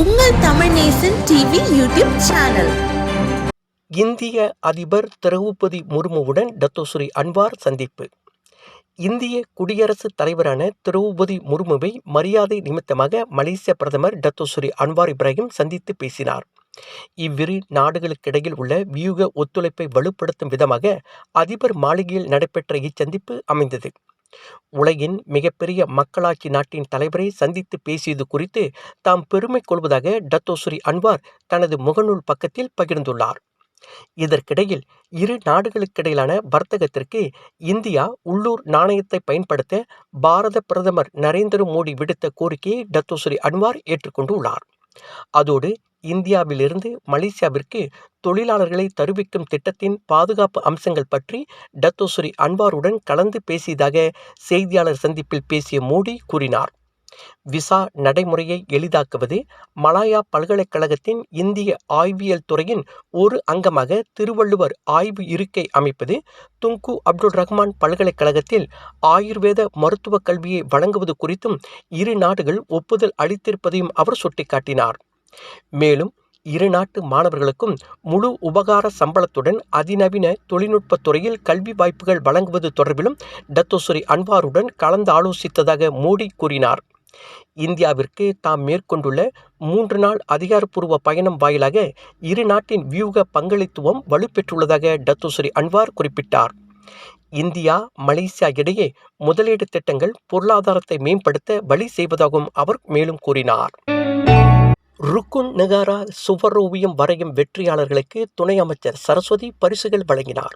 உங்கள் Tamil Nesan TV YouTube channel. இந்திய அதிபர் திரௌபதி முர்முவுடன் டத்தோஸ்ரீ அன்வார் சந்திப்பு. இந்திய குடியரசுத் தலைவரான திரௌபதி முர்முவை மரியாதை நிமித்தமாக மலேசிய பிரதமர் டத்தோஸ்ரீ அன்வார் இப்ராஹிம் சந்தித்து பேசினார். இவ்விரு நாடுகளுக்கிடையில் உள்ள வியூக ஒத்துழைப்பை வலுப்படுத்தும் விதமாக அதிபர் மாளிகையில் நடைபெற்ற இச்சந்திப்பு அமைந்தது. உலகின் மிகப்பெரிய மக்களாட்சி நாட்டின் தலைவரை சந்தித்து பேசியது குறித்து தாம் பெருமை கொள்வதாக டத்தோஸ்ரீ அன்வார் தனது முகநூல் பக்கத்தில் பகிர்ந்துள்ளார். இதற்கிடையில் இரு நாடுகளுக்கிடையிலான வர்த்தகத்திற்கு இந்தியா உள்ளூர் நாணயத்தை பயன்படுத்த பாரத பிரதமர் நரேந்திர மோடி விடுத்த கோரிக்கையை டத்தோஸ்ரீ அன்வார் ஏற்றுக்கொண்டுள்ளார். அதோடு இந்தியாவிலிருந்து மலேசியாவிற்கு தொழிலாளர்களை தருவிக்கும் திட்டத்தின் பாதுகாப்பு அம்சங்கள் பற்றி டத்தோஸ்ரீ அன்வாருடன் கலந்து பேசியதாக செய்தியாளர் சந்திப்பில் பேசிய மோடி கூறினார். விசா நடைமுறையை எளிதாக்குவது மலாயா பல்கலைக்கழகத்தின் இந்திய ஆய்வியல் துறையின் ஒரு அங்கமாக திருவள்ளுவர் ஆய்வு இருக்கை அமைப்பது துங்கு அப்துல் ரஹ்மான் பல்கலைக்கழகத்தில் ஆயுர்வேத மருத்துவக் கல்வியை வழங்குவது குறித்தும் இரு நாடுகள் ஒப்புதல் அளித்திருப்பதையும் அவர் சுட்டிக்காட்டினார். மேலும் இரு நாட்டு மாணவர்களுக்கும் முழு உபகார சம்பளத்துடன் அதிநவீன தொழில்நுட்பத் துறையில் கல்வி வாய்ப்புகள் வழங்குவது தொடர்பிலும் டத்தோசுரி அன்வாருடன் கலந்து ஆலோசித்ததாக மோடி கூறினார். இந்தியாவிற்கு தாம் மேற்கொண்டுள்ள மூன்று நாள் அதிகாரப்பூர்வ பயணம் வாயிலாக இரு நாட்டின் வியூக பங்களித்துவம் வலுப்பெற்றுள்ளதாக டத்தோஸ்ரீ அன்வார் குறிப்பிட்டார். இந்தியா மலேசியா இடையே முதலீடு திட்டங்கள் பொருளாதாரத்தை மேம்படுத்த வழி செய்வதாகவும் அவர் மேலும் கூறினார். ருக்குன் நகாரா சுவரோவியம் வரையும் வெற்றியாளர்களுக்கு துணை அமைச்சர் சரஸ்வதி பரிசுகள் வழங்கினார்.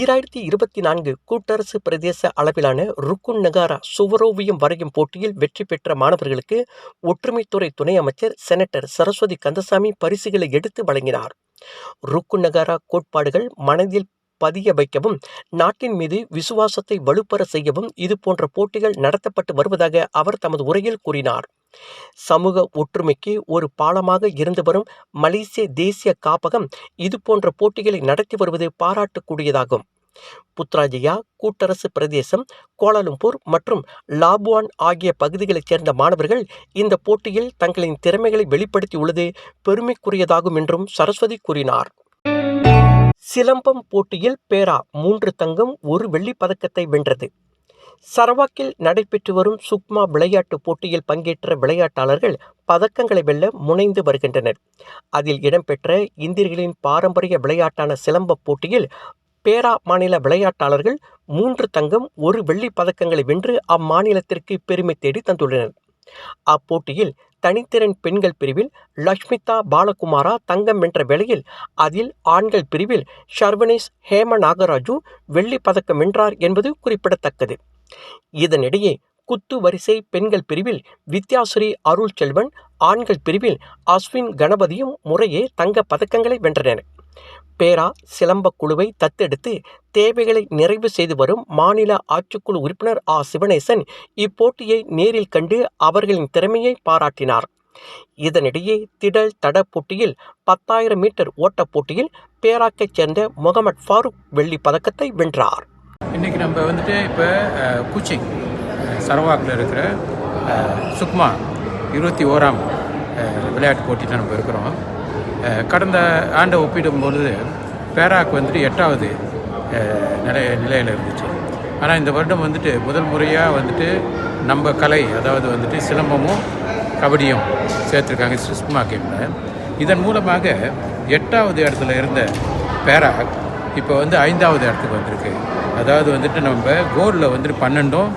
ஈராயிரத்தி இருபத்தி நான்கு கூட்டரசு பிரதேச அளவிலான ருக்குன் நகாரா சுவரோவியம் வரையும் போட்டியில் வெற்றி பெற்ற மாணவர்களுக்கு ஒற்றுமைத்துறை துணை அமைச்சர் செனட்டர் சரஸ்வதி கந்தசாமி பரிசுகளை எடுத்து வழங்கினார். ருக்குன் நகாரா கோட்பாடுகள் மனதில் பதிய வைக்கவும் நாட்டின் மீது விசுவாசத்தை வலுப்பெற செய்யவும் இது போன்ற போட்டிகள் நடத்தப்பட்டு வருவதாக அவர் தமது உரையில் கூறினார். சமூக ஒற்றுமைக்கு ஒரு பாலமாக இருந்து வரும் மலேசிய தேசிய காப்பகம் இது போன்ற போட்டிகளை நடத்தி வருவது பாராட்டக்கூடியதாகும். புத்ராஜயா கூட்டரசு பிரதேசம் கோலாலம்பூர் மற்றும் லாபுவான் ஆகிய பகுதிகளைச் சேர்ந்த மாணவர்கள் இந்த போட்டியில் தங்களின் திறமைகளை வெளிப்படுத்தியுள்ளது பெருமைக்குரியதாகும் என்றும் சரஸ்வதி கூறினார். சிலம்பம் போட்டியில் பேரா மூன்று தங்கம் ஒரு வெள்ளிப் பதக்கத்தை வென்றது. சரவாக்கில் நடைபெற்று வரும் சுக்மா விளையாட்டுப் போட்டியில் பங்கேற்ற விளையாட்டாளர்கள் பதக்கங்களை வெல்ல முனைந்து வருகின்றனர். அதில் இடம்பெற்ற இந்தியர்களின் பாரம்பரிய விளையாட்டான சிலம்பப் போட்டியில் பேரா மாநில விளையாட்டாளர்கள் மூன்று தங்கம் ஒரு வெள்ளி பதக்கங்களை வென்று அம்மாநிலத்திற்கு பெருமை தேடி தந்துள்ளனர். அப்போட்டியில் தனித்திறன் பெண்கள் பிரிவில் லக்ஷ்மிதா பாலகுமாரா தங்கம் வென்ற வேளையில் அதில் ஆண்கள் பிரிவில் ஷர்வனேஷ் ஹேம நாகராஜு வெள்ளி பதக்கம் வென்றார் என்பது குறிப்பிடத்தக்கது. இதனிடையே குத்து வரிசை பெண்கள் பிரிவில் வித்யாஸ்ரீ அருள் செல்வன் ஆண்கள் பிரிவில் அஸ்வின் கணபதியும் முறையே தங்க பதக்கங்களை வென்றனர். பேரா சிலம்ப குழுவை தத்தெடுத்து தேவைகளை நிறைவு செய்து வரும் மாநில ஆட்சிக்குழு உறுப்பினர் ஆ. சிவனேசன் இப்போட்டியை நேரில் கண்டு அவர்களின் திறமையை பாராட்டினார். இதனிடையே திடல் தட போட்டியில் பத்தாயிரம் மீட்டர் ஓட்டப் போட்டியில் பேராக்கைச் சேர்ந்த முகமது ஃபாரூக் வெள்ளி பதக்கத்தை வென்றார். இன்றைக்கி நம்ம வந்துட்டு இப்போ கூச்சிங் சரவாக்கில் இருக்கிற சுக்மா இருபத்தி ஓராம் விளையாட்டு போட்டியில் நம்ம இருக்கிறோம். கடந்த ஆண்டை ஒப்பிடும்பொழுது பேராக் வந்துட்டு எட்டாவது நிலை நிலையில் இருந்துச்சு. ஆனால் இந்த வருடம் வந்துட்டு முதல் முறையாக வந்துட்டு நம்ம கலை அதாவது வந்துட்டு சிலம்பமும் கபடியும் சேர்த்துருக்காங்க சுஷ்மா கேமில் இதன் மூலமாக எட்டாவது இடத்துல இருந்த பேராக் இப்போ வந்து ஐந்தாவது இடத்துக்கு வந்திருக்கு. அதாவது வந்துட்டு நம்ம கோல்டில் வந்துட்டு பன்னெண்டும்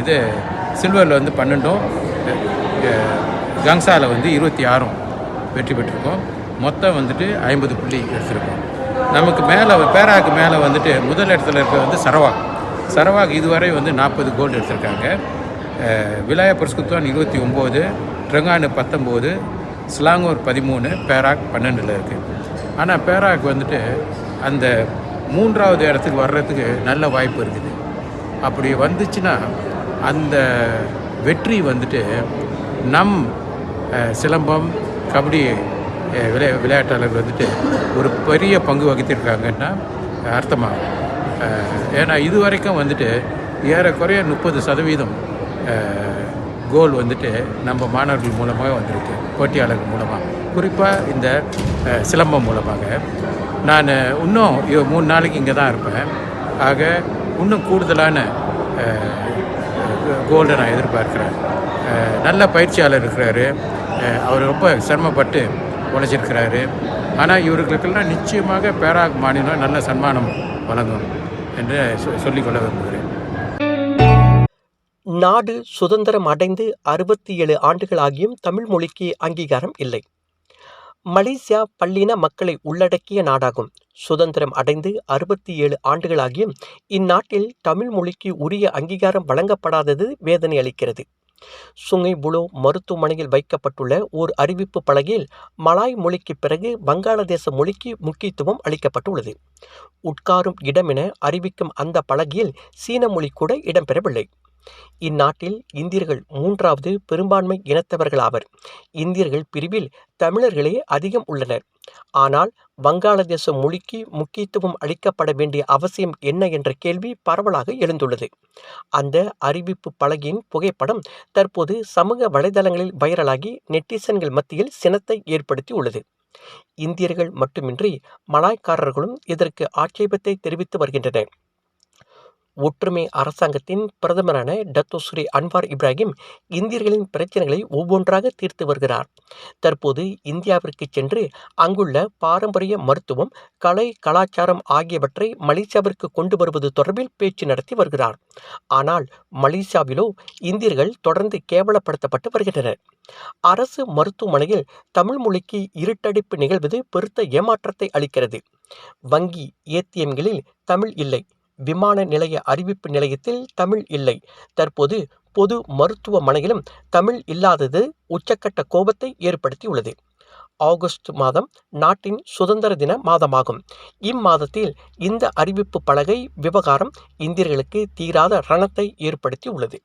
இது சில்வரில் வந்து பன்னெண்டும் கங்ஸாவில் வந்து இருபத்தி ஆறும் வெற்றி பெற்றிருக்கோம். மொத்தம் வந்துட்டு ஐம்பது புள்ளி எடுத்திருக்கோம். நமக்கு மேலே பேராக்கு மேலே வந்துட்டு முதல் இடத்துல இருக்க வந்து சரவாக். சரவாக் இதுவரை வந்து நாற்பது கோல்டு எடுத்திருக்காங்க. விலாய புரஸ்குத்வான் இருபத்தி ஒம்பது ட்ரங்கானு பத்தொம்போது ஸ்லாங்கூர் பதிமூணு பேராக் பன்னெண்டில் இருக்குது ஆனால் பேராக் வந்துட்டு அந்த மூன்றாவது இடத்துக்கு வர்றதுக்கு நல்ல வாய்ப்பு இருக்குது. அப்படி வந்துச்சுன்னா அந்த வெற்றி வந்துட்டு நம் சிலம்பம் கபடி விளையா விளையாட்டாளர்கள் வந்துட்டு ஒரு பெரிய பங்கு வகித்திருக்காங்கன்னா அர்த்தமாகும் ஏன்னா இது வரைக்கும் வந்துட்டு ஏறக்குறைய முப்பது சதவீதம் கோல் வந்துட்டு நம்ம மாணவர்கள் மூலமாக வந்திருக்கு போட்டியாளர்கள் மூலமாக குறிப்பாக இந்த சிலம்பம் மூலமாக. நான் இன்னும் மூணு நாளைக்கு இங்கே தான் இருப்பேன். ஆக இன்னும் கூடுதலான கோல்டை நான் எதிர்பார்க்குறேன். நல்ல பயிற்சியாளர் இருக்கிறாரு. அவர் ரொம்ப சிரமப்பட்டு உழைச்சிருக்கிறாரு. ஆனால் இவர்களுக்கெல்லாம் நிச்சயமாக பேராக் மாநிலம் நல்ல சன்மானம் வழங்கும் என்று சொ- சொல்லிக்கொள்ள விரும்புகிறேன். நாடு சுதந்திரம் அடைந்து அறுபத்தி ஏழு ஆண்டுகள் ஆகியும் தமிழ் மொழிக்கு அங்கீகாரம் இல்லை. மலேசியா பல்லின மக்களை உள்ளடக்கிய நாடாகும். சுதந்திரம் அடைந்து அறுபத்தி ஏழு ஆண்டுகளாகியும் இந்நாட்டில் தமிழ் மொழிக்கு உரிய அங்கீகாரம் வழங்கப்படாதது வேதனை அளிக்கிறது. சுங்கை புலோ மருத்துவமனையில் வைக்கப்பட்டுள்ள ஓர் அறிவிப்பு பலகையில் மலாய் மொழிக்கு பிறகு வங்காளதேச மொழிக்கு முக்கியத்துவம் அளிக்கப்பட்டுள்ளது. உட்காரும் இடமென அறிவிக்கும் அந்த பலகையில் சீன மொழி கூட இடம்பெறவில்லை. இந்நாட்டில் இந்தியர்கள் மூன்றாவது பெரும்பான்மை இனத்தவர்களாவர். இந்தியர்கள் பிரிவில் தமிழர்களே அதிகம் உள்ளனர். ஆனால் வங்காளதேச மொழிக்கு முக்கியத்துவம் அளிக்கப்பட வேண்டிய அவசியம் என்ன என்ற கேள்வி பரவலாக எழுந்துள்ளது. அந்த அறிவிப்பு பலகையின் புகைப்படம் தற்போது சமூக வலைதளங்களில் வைரலாகி நெட்டிசன்கள் மத்தியில் சினத்தை ஏற்படுத்தி உள்ளது இந்தியர்கள் மட்டுமின்றி மலாய்க்காரர்களும் இதற்கு ஆட்சேபத்தை தெரிவித்து வருகின்றனர். ஒற்றுமை அரசாங்கத்தின் பிரதமரான டத்தோஸ்ரீ அன்வார் இப்ராஹிம் இந்தியர்களின் பிரச்சனைகளை ஒவ்வொன்றாக தீர்த்து வருகிறார். தற்போது இந்தியாவிற்கு சென்று அங்குள்ள பாரம்பரிய மருத்துவம் கலை கலாச்சாரம் ஆகியவற்றை மலேசியாவிற்கு கொண்டு வருவது தொடர்பில் பேச்சு நடத்தி வருகிறார். ஆனால் மலேசியாவிலோ இந்தியர்கள் தொடர்ந்து கேவலப்படுத்தப்பட்டு வருகின்றனர். அரசு மருத்துவமனையில் தமிழ் மொழிக்கு இருட்டடிப்பு நிகழ்வது பெருத்த ஏமாற்றத்தை அளிக்கிறது. வங்கி ஏடிஎம்களில் தமிழ் இல்லை. விமான நிலைய அறிவிப்பு நிலையத்தில் தமிழ் இல்லை. தற்போது பொது மருத்துவமனையிலும் தமிழ் இல்லாதது உச்சக்கட்ட கோபத்தை ஏற்படுத்தியுள்ளது. ஆகஸ்ட் மாதம் நாட்டின் சுதந்திர தின மாதமாகும். இம்மாதத்தில் இந்த அறிவிப்பு பலகை விவகாரம் இந்தியர்களுக்கு தீராத ரணத்தை ஏற்படுத்தியுள்ளது.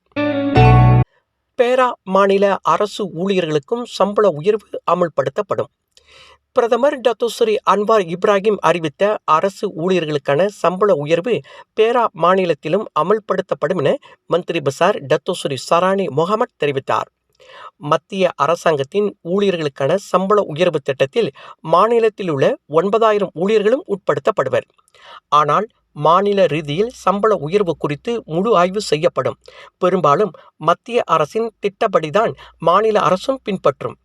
பேரா மாநில அரசு ஊழியர்களுக்கும் சம்பள உயர்வு அமல்படுத்தப்படும். பிரதமர் டத்துஸ்ரீ அன்வார் இப்ராஹிம் அறிவித்த அரசு ஊழியர்களுக்கான சம்பள உயர்வு பேரா மாநிலத்திலும் அமல்படுத்தப்படும் என மந்திரி பசார் டத்துஸ்ரீ சரானி முகமட் தெரிவித்தார். மத்திய அரசாங்கத்தின் ஊழியர்களுக்கான சம்பள உயர்வு திட்டத்தில் மாநிலத்தில் உள்ள ஒன்பதாயிரம் ஊழியர்களும் உட்படுத்தப்படுவர். ஆனால் மாநில ரீதியில் சம்பள உயர்வு குறித்து முழு ஆய்வு செய்யப்படும். பெரும்பாலும் மத்திய அரசின் திட்டப்படிதான் மாநில அரசும் பின்பற்றும்.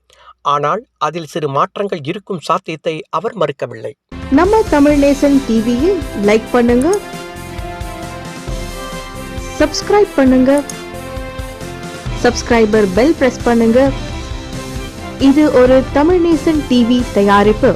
ஆனால் அதில் சிறு மாற்றங்கள் இருக்கும் சாத்தியத்தை அவர் மறுக்கவில்லை. நம்ம தமிழ் நேசன் டிவியில் லைக் பண்ணுங்க. சப்ஸ்கிரைப் பண்ணுங்க. சப்ஸ்கிரைபர் பெல் பிரஸ் பண்ணுங்க. இது ஒரு தமிழ் நேசன் டிவி தயாரிப்பு.